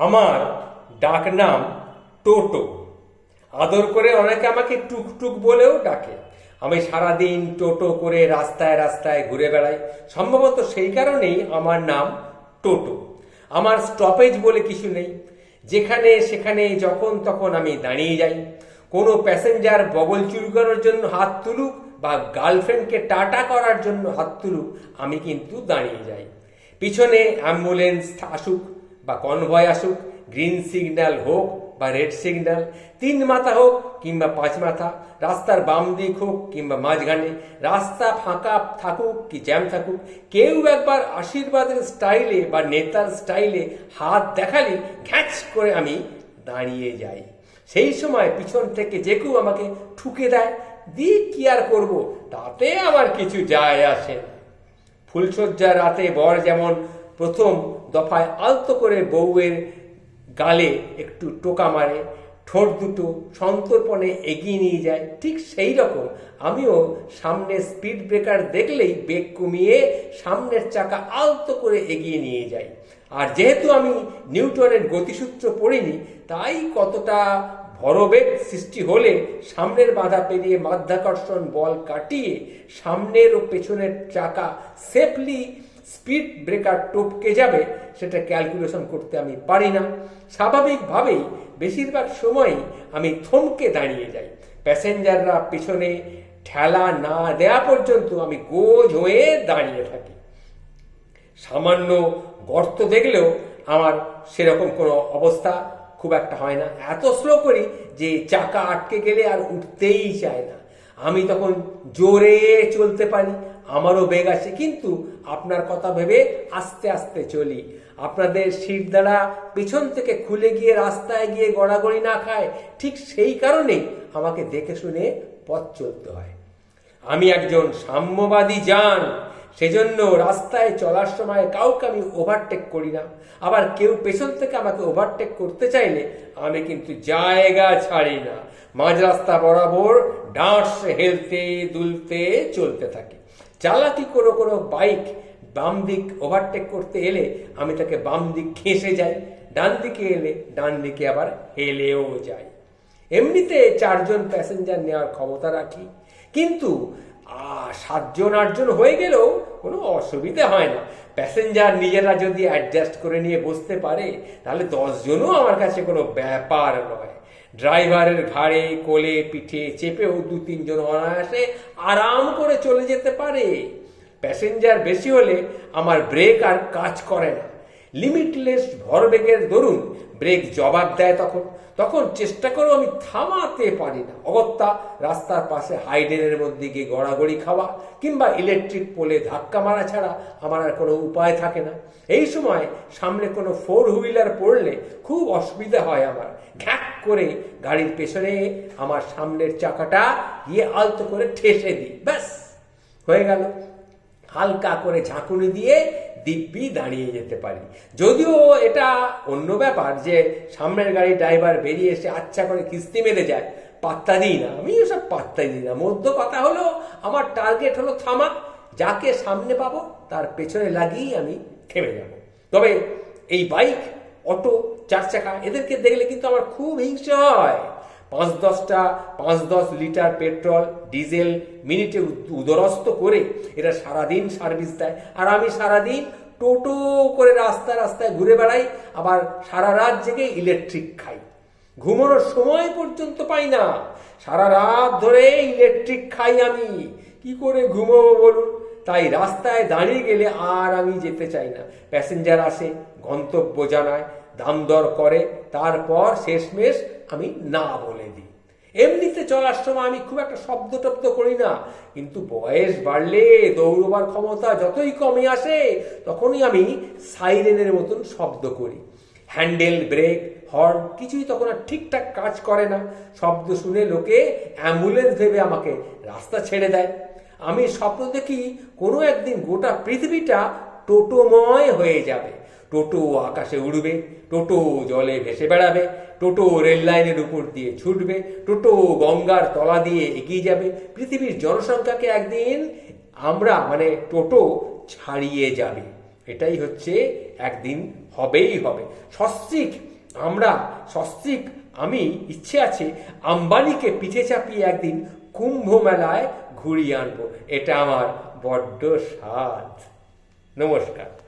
আমার ডাক নাম টোটো। আদর করে অনেকে আমাকে টুকটুক বলেও ডাকে। আমি সারাদিন টোটো করে রাস্তায় রাস্তায় ঘুরে বেড়াই। সম্ভবত সেই কারণেই আমার নাম টোটো। আমার স্টপেজ বলে কিছু নেই। যেখানে সেখানে যখন তখন আমি দাঁড়িয়ে যাই। কোনো প্যাসেঞ্জার বগল চুলকানোর জন্য হাত তুলুক বা গার্লফ্রেন্ডকে টাটা করার জন্য হাত তুলুক, আমি কিন্তু দাঁড়িয়ে যাই। পিছনে অ্যাম্বুলেন্স আসুক। বা কনভয় আসুক, গ্রিন সিগন্যাল হোক বা রেড সিগন্যাল, তিন মাথা হোক কিংবা পাঁচ মাথা, রাস্তার বাম দিক হোক কিংবা মাঝখানে, রাস্তা ফাঁকা থাকুক কি জ্যাম থাকুক, কেউ একবার আশীর্বাদের স্টাইলে বা নেতার স্টাইলে হাত দেখালে ঘ্যাচ করে আমি দাঁড়িয়ে যাই। সেই সময় পিছন থেকে যে কেউ আমাকে ঠুকে দেয় দিয়ে কি আর করব? তাতে আমার কিছু যায় আসে। না ফুলশয্যার রাতে বর যেমন প্রথম দফায় আলতো করে বউয়ের গালে একটু টোকা মারে, ঠোঁট দুটো সন্তর্পণে এগিয়ে নিয়ে যায়। ঠিক সেই রকম আমিও সামনে স্পিড ব্রেকার দেখলেই বেগ কমিয়ে সামনের চাকা আলতো করে এগিয়ে নিয়ে যাই। আর যেহেতু আমি নিউটনের গতিসূত্র পড়িনি, তাই কতটা ভরবেগ সৃষ্টি হলে সামনের বাধা পেরিয়ে মাধ্যাকর্ষণ বল কাটিয়ে সামনের ও পেছনের চাকা সেফলি স্পিড ব্রেকার টপকে যাবে, সেটা ক্যালকুলেশন করতে আমি পারি না। স্বাভাবিকভাবেই বেশিরভাগ সময়ই আমি থমকে দাঁড়িয়ে যাই। প্যাসেঞ্জাররা পেছনে ঠেলা না দেয়া পর্যন্ত আমি গোজ হয়ে দাঁড়িয়ে থাকি। সামান্য গর্ত দেখলেও আমার সেরকম কোনো অবস্থা খুব একটা হয় না। এত স্লো করি যে চাকা আটকে গেলে আর উঠতেই চায় না। আমি তখন জোরে চলতে পারি। আমারও বেগ আছে, কিন্তু আপনার কথা ভেবে আস্তে আস্তে চলি। আপনাদের সিট দ্বারা পিছন থেকে খুলে গিয়ে রাস্তায় গিয়ে গড়াগড়ি না খায়, ঠিক সেই কারণেই আমাকে দেখে শুনে পথ চলতে হয়। আমি একজন সাম্যবাদী যান, সেজন্য রাস্তায় চলার সময় কাউকে আমি ওভারটেক করি না। আবার কেউ পেছন থেকে আমাকে ওভারটেক করতে চাইলে আমি কিন্তু জায়গা ছাড়ি না। মাঝ রাস্তা বরাবর ডাঁটস হেলতে দুলতে চলতে থাকি। চালাকি কোনো কোনো বাইক বাম দিক ওভারটেক করতে এলে আমি তাকে বাম দিক ঘেঁষে যাই, ডান দিকে এলে ডান দিকে আবার হেলেও যাই। এমনিতে চারজন প্যাসেঞ্জার নেওয়ার ক্ষমতা রাখি। কিন্তু সাতজন, আটজন হয়ে গেলেও কোনো অসুবিধে হয় না। প্যাসেঞ্জার নিজেরা যদি অ্যাডজাস্ট করে নিয়ে বসতে পারে, তাহলে দশজনও আমার কাছে কোনো ব্যাপার নয়। ড্রাইভারের ঘাড়ে কোলে, পিঠে চেপেও দু তিনজন অনায়াসে আরাম করে চলে যেতে পারে। প্যাসেঞ্জার বেশি হলে আমার ব্রেক আর কাজ করে না। লিমিটলেস ভরবেগের দরুন ব্রেক জবাব দেয় তখন। তখন চেষ্টা করেও আমি থামাতে পারি না। অগত্যা রাস্তার পাশে হাইডেনের মধ্যে গিয়ে গড়াগড়ি খাওয়া কিংবা ইলেকট্রিক পোলে ধাক্কা মারা ছাড়া আমার আর কোনো উপায় থাকে না। এই সময় সামনে কোনো ফোর হুইলার পড়লে খুব অসুবিধা হয় আমার। ঘ্যাক করে গাড়ির পেছনে আমার সামনের চাকাটা গিয়ে আলতো করে ঠেসে দিই। ব্যাস, হয়ে গেল। হালকা করে ঝাঁকুনি দিয়ে দিব্যি দাঁড়িয়ে যেতে পারি। যদিও এটা অন্য ব্যাপার যে সামনের গাড়ি ড্রাইভার বেরিয়ে এসে আচ্ছা করে কিস্তি মেরে যায়, পাত্তা দিই না। আমি ওসব পাত্তা দিই না। মধ্য কথা হলো, আমার টার্গেট হলো থামা, যাকে সামনে পাবো, তার পেছনে লাগিয়েই আমি থেমে যাব। তবে এই বাইক অটো চার চাকা, এদেরকে দেখলে কিন্তু আমার খুব হিংসে হয়। পাঁচ দশটা পাঁচ দশ লিটার পেট্রোল, ডিজেল মিনিটে উদ- উদরস্ত করে এরা সারাদিন সার্ভিস দেয়। আর আমি সারাদিন টোটো করে রাস্তা রাস্তায় ঘুরে বেড়াই, আবার সারা রাত জেগে ইলেকট্রিক খাই। ঘুমানোর সময় পর্যন্ত পাই না। সারা রাত ধরে ইলেকট্রিক খাই আমি। কি করে ঘুমোবো বলুন? তাই রাস্তায় দাঁড়িয়ে গেলে আর আমি যেতে চাই না। প্যাসেঞ্জার আসে, গন্তব্য জানায় দাম দর করে, তারপর শেষমেশ আমি না বলে দিই। এমনিতে চলার সময় আমি খুব একটা শব্দ টব্দ করি না, কিন্তু বয়স বাড়লে, দৌড়বার ক্ষমতা যতই কমে আসে, তখনই আমি সাইরেনের মতন শব্দ করি। হ্যান্ডেল, ব্রেক, হর্ন কিছুই তখন আর ঠিকঠাক কাজ করে না। শব্দ শুনে লোকে অ্যাম্বুলেন্স ভেবে আমাকে রাস্তা ছেড়ে দেয়। আমি স্বপ্ন দেখি কোনো একদিন গোটা পৃথিবীটা টোটোময় হয়ে যাবে। টোটো আকাশে উড়বে, টোটো জলে ভেসে বেড়াবে, টোটো রেল লাইনের উপর দিয়ে ছুটবে, টোটো গঙ্গার তলা দিয়ে এগিয়ে যাবে। পৃথিবীর জনসংখ্যাকে একদিন আমরা মানে টোটো ছাড়িয়ে যাবে। এটাই হচ্ছে একদিন হবেই হবে। সস্ত্রিক, আমরা, সস্ত্রিক, আমি, ইচ্ছে আছে, আম্বানিকে পিঠে চাপিয়ে একদিন কুম্ভ মেলায় ঘুরিয়ে আনব। এটা আমার বড্ড স্বাদ। নমস্কার।